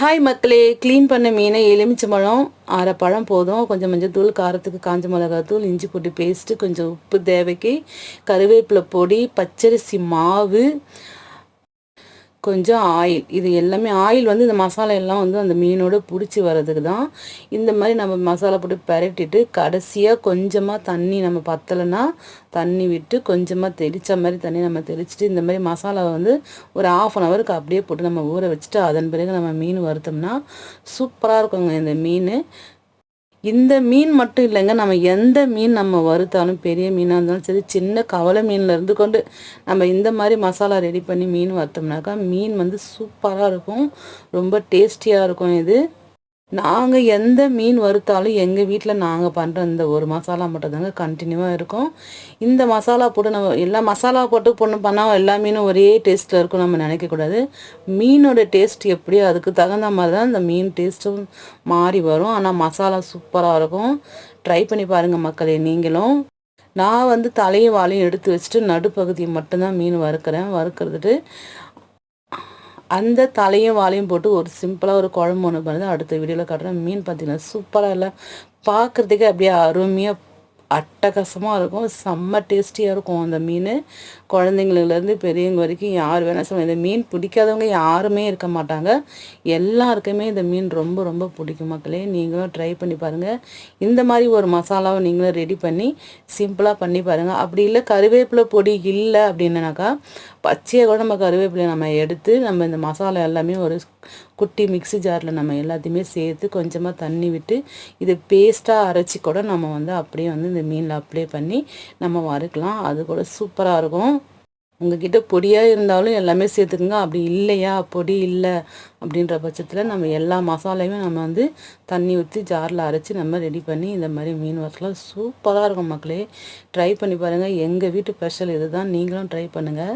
Hi மக்களே. Clean பண்ண மீனை எலுமிச்சம்பழம் அரை பழம் போதும். கொஞ்சம் மஞ்சள் தூள் காரத்துக்கு காஞ்ச மிளகாய் தூள் இஞ்சி போட்டு பேஸ்ட்டு கொஞ்சம் உப்பு தேவைக்கு கருவேப்பிலை பொடி பச்சரிசி மாவு கொஞ்சம் ஆயில். இது எல்லாமே ஆயில் வந்து இந்த மசாலா எல்லாம் வந்து அந்த மீனோடு பிடிச்சி வர்றதுக்கு தான் இந்த மாதிரி நம்ம மசாலா போட்டு பரட்டிட்டு கடைசியாக கொஞ்சமாக தண்ணி நம்ம பத்தலைன்னா தண்ணி விட்டு கொஞ்சமாக தெளித்த மாதிரி தண்ணி நம்ம தெளிச்சிட்டு இந்த மாதிரி மசாலாவை வந்து ஒரு ஆஃப் அன் ஹவருக்கு அப்படியே போட்டு நம்ம ஊற வச்சுட்டு அதன் பிறகு நம்ம மீன் வறுத்தோம்னா சூப்பராக இருக்குங்க இந்த மீன். இந்த மீன் மட்டும் இல்லைங்க நம்ம எந்த மீன் நம்ம வறுத்தாலும் பெரிய மீனாக இருந்தாலும் சரி சின்ன கவலை மீனில் இருந்து கொண்டு நம்ம இந்த மாதிரி மசாலா ரெடி பண்ணி மீன் வறுத்தோம்னாக்கா மீன் வந்து சூப்பராக இருக்கும். ரொம்ப டேஸ்டியாக இருக்கும் இது. நாங்கள் எந்த மீன் வறுத்தாலும் எங்கள் வீட்டில் நாங்கள் பண்ணுற இந்த ஒரு மசாலா மட்டும் தாங்க கண்டினியூவாக இருக்கும். இந்த மசாலா போட்டு நம்ம எல்லா மசாலா போட்டு பொண்ணு பண்ணால் எல்லா மீனும் ஒரே டேஸ்ட்டில் இருக்கும் நம்ம நினைக்கக்கூடாது மீனோட டேஸ்ட் எப்படியோ அதுக்கு தகுந்த மாதிரி தான் இந்த மீன் டேஸ்ட்டும் மாறி வரும். ஆனால் மசாலா சூப்பராக இருக்கும். ட்ரை பண்ணி பாருங்கள் மக்களே நீங்களும். நான் வந்து தலையும் வாழையும் எடுத்து வச்சுட்டு நடுப்பகுதியை மட்டும்தான் மீன் வறுக்கிறேன். வறுக்கிறதுட்டு அந்த தலையும் வாழையும் போட்டு ஒரு சிம்பிளாக ஒரு குழம்பு ஒன்று பண்ணி அடுத்த வீடியோவில் காட்டுறேன். மீன் பார்த்தீங்கன்னா சூப்பராக இல்லை. பார்க்குறதுக்கே அப்படியே அருமையாக அட்டகாசமாக இருக்கும். செம்ம டேஸ்டியாக இருக்கும் அந்த மீன். குழந்தைங்களிலேருந்து பெரியவங்க வரைக்கும் யார் வேணால் சொல்லுவாங்க இந்த மீன் பிடிக்காதவங்க யாருமே இருக்க மாட்டாங்க. எல்லாருக்குமே இந்த மீன் ரொம்ப ரொம்ப பிடிக்கும் மக்களே. நீங்களும் ட்ரை பண்ணி பாருங்கள் இந்த மாதிரி ஒரு மசாலாவை நீங்களும் ரெடி பண்ணி சிம்பிளாக பண்ணி பாருங்கள் அப்படி இல்லை கருவேப்பிலை பொடி இல்லை அப்படின்னாக்கா பச்சையாக கூட நம்ம கருவேப்பிலை நம்ம எடுத்து நம்ம இந்த மசாலா எல்லாமே ஒரு குட்டி மிக்சி ஜாரில் நம்ம எல்லாத்தையுமே சேர்த்து கொஞ்சமாக தண்ணி விட்டு இது பேஸ்ட்டாக அரைச்சி கூட நம்ம வந்து அப்படியே வந்து இந்த மீனில் அப்ளை பண்ணி நம்ம வறுக்கலாம். அது கூட சூப்பராக இருக்கும். உங்ககிட்ட பொடியாக இருந்தாலும் எல்லாமே சேர்த்துக்குங்க. அப்படி இல்லையா? பொடி இல்லை அப்படின்ற பட்சத்தில் நம்ம எல்லா மசாலையுமே நம்ம வந்து தண்ணி ஊற்றி ஜாரில் அரைச்சி நம்ம ரெடி பண்ணி இந்த மாதிரி மீன் வறுக்கலாம். சூப்பராக இருக்கும் மக்களே. ட்ரை பண்ணி பாருங்கள் எங்கள் வீட்டு ஸ்பெஷல் இது தான் நீங்களும் ட்ரை பண்ணுங்கள்